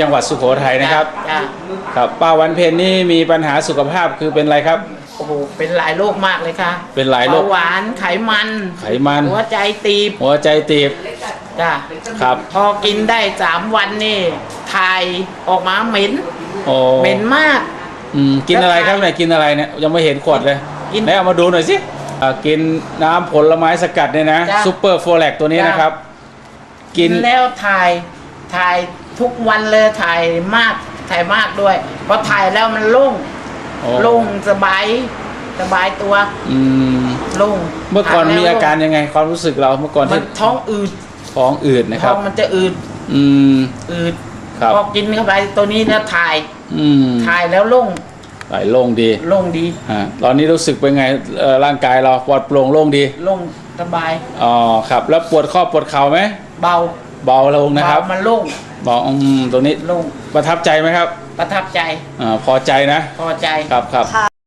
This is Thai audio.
จังหวัดสุโขทัยนะครับ จ้ะครับป้าวันเพ็ญนี่มีปัญหาสุขภาพคือเป็นอะไรครับ โอ้โหเป็นหลายโรคมากเลยค่ะเป็นหลายโรคเบาหวานไขมันไขมัน หัวใจตีบหัวใจตีบจ้ะครับพอกินได้สามวันนี่ถ่ายออกมาเหม็นโอ้เหม็นมาก อืมกินอะไรครับเนี่ยกินอะไรเนี่ยยังไม่เห็นขวดเลยกินไหนเอามาดูหน่อยสิอ่ากินน้ำผลไม้สกัดเนี่ยนะจ้ะซูเปอร์โฟแลกตัวนี้จ้ะนะครับกินแล้วถ่าย ถ่ายทุกวันเลยถ่ายมากถ่ายมากด้วยพอถ่ายแล้วมันโล่งโอ้โล่งสบายสบายตัวอืมโล่งเมื่อก่อนถ่ยแล้วมีอาการยังไง ความรู้สึกเราเมื่อก่อนมัที่นท้องอืดท้องอืดนะคท้รัอบ งมันจะอืดอืม อืดครับ พอกินเข้าไปตัวนี้แล้วถ่ายอืมถ่ายแล้วโล่งไหลโล่งดีโล่งดีอ่าตอนนี้รู้สึกเป็นไงเอ่อร่างกายเราปลอดโปร่งโล่งดีโล่งสบายอ๋อครับ แล้วปวดข้อปวดเข่าไหมเบา เบาลงนะครับเบามันโล่งบอกอืมตรงนี้โล่งประทับใจไหมครับ ประทับใจอ่าพอใจนะ พอใจครับครับค่ะ